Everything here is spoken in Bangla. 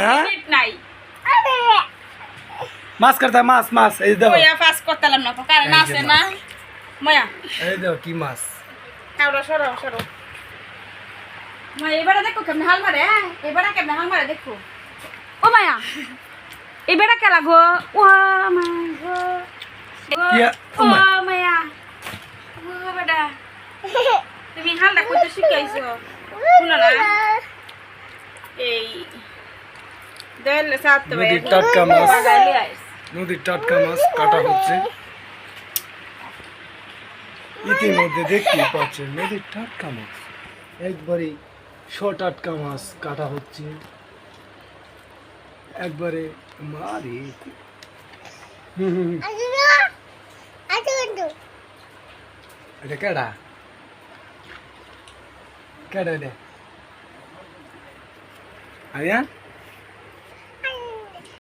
হ্যাঁ? মিনিট নাই। মাছ কাটতে মাছ মাছ এই দেখো। ময়া পাস করতালাম না তো কারণ আছে না? ময়া। এই দেখো কি মাছ। কাউরা সরো সরো। মা এবারে দেখো কেমনে হাল মারে হ্যাঁ? এবারে কেমনে হাল মারে দেখো। ও মায়া এবারে কেলা গো? ও মা গো। কি ও। মায়া। ও বেটা। তুমি হালটা করতে শিখাইছো। শুনো না। নদীর টাটকা মাছ। নদীর টাটকা মাছ কাটা হচ্ছে। ইতিমধ্যে দেখতে পাচ্ছেন নদীর টাটকা মাছ। একবারে শ টাটকা মাছ কাটা হচ্ছে। একবারে মারে। এটা কেডা? কেডা রে আরিয়ান?